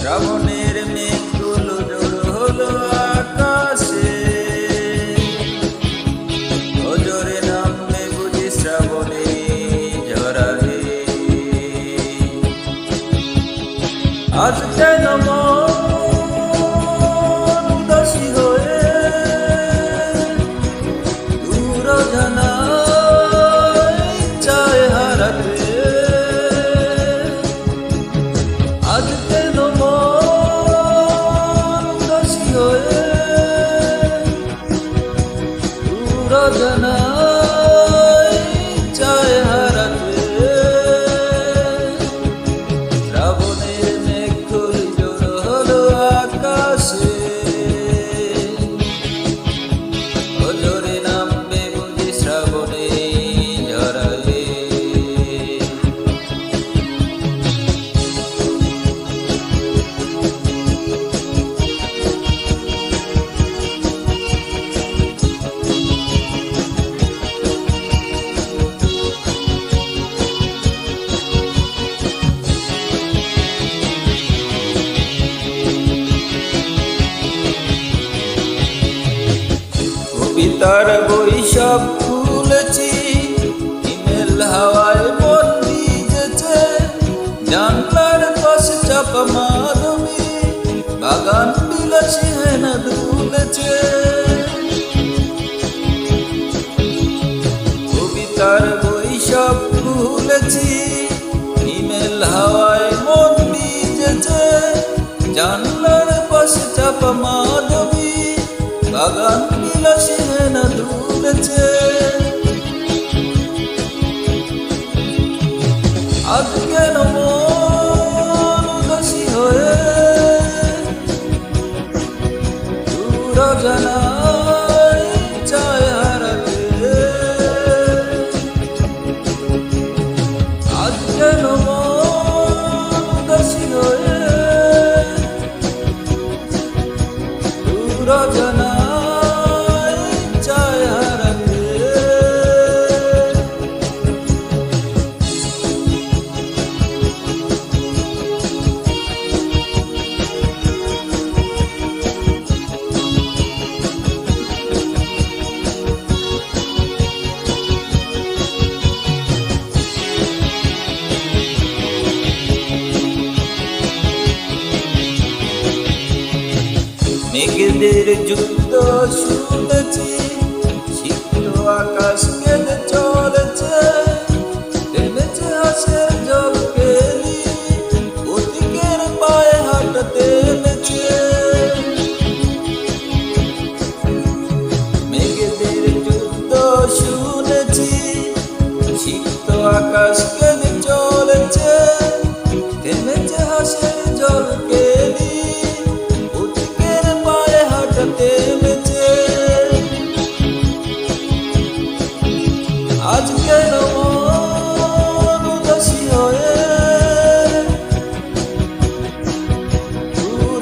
শ্রাবণের মেঘগুলো জোর হলো আকাশে। ওজোরে নামে বুঝি শ্রাবণে ঝরাহে আজ Rodana কবিতার বই সব খুলেছি। ইমেল হাওয়ায় মন ভিজেছে। জানলার পাশে চাপা মাধবী বাগান বিলাসী হেনা দুলেছে। কবিতার বই সব খুলেছি। ইমেল হাওয়ায় মন ভিজেছে। জানলার পাশে চাপা মাধবী বাগান ሥላሴ ነህ মেঘেদের যুদ্ধ শুনেছি সিক্ত আকাশ কেঁদে চলেছে। থেমেছে হাসে জল কেলি অতিকের পায়ে হাঁটতে মেঘেদের যুদ্ধ শুনেছি সিক্ত আকাশ